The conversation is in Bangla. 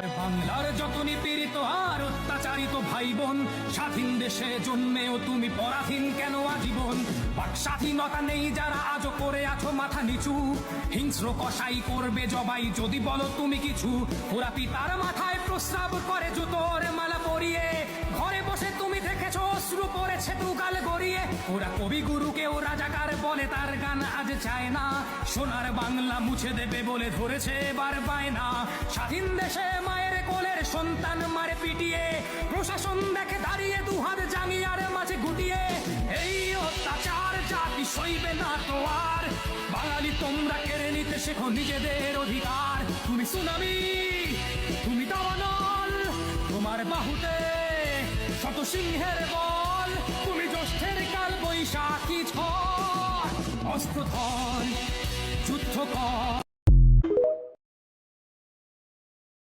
আর বাংলার যত নিপীড়িত আর অত্যাচারিত ভাই বোন স্বাধীন দেশে জন্মেও তুমি পরাধীন কেন আজীবন? বাক স্বাধীনতা নেই যারা আজও করে আছো মাথা নিচু। হিংস্র কষাই করবে জবাই যদি বলো তুমি কিছু। ওরা পিতার মাথায় প্রস্রাব করে জুতোর দুগাল গড়িয়ে। ওরা কবিগুরুকে ও রাজাকার বলে তার গান আজ চায় না। সোনার বাংলা মুছে দেবে বলে ধরেছে এবার পায় না স্বাধীন দেশে মায়ের কোলের সন্তান মারে পিটিয়ে। প্রশাসন দেখে দাঁড়িয়ে দু দুহাত জাঙ্গিয়ার মাঝে গুটিয়ে। এই অত্যাচার জাতি সইবে না তো আর। বাঙালি তোমরা কেড়ে নিতে শেখো নিজেদের অধিকার। তুমি সুনামি, তুমি দাবানল, তোমার বাহুতে শত সিংহের বল। তুমি জ্যৈষ্ঠের কাল বৈশাখী ঝড় অস্ত্র ধর যুদ্ধ কর।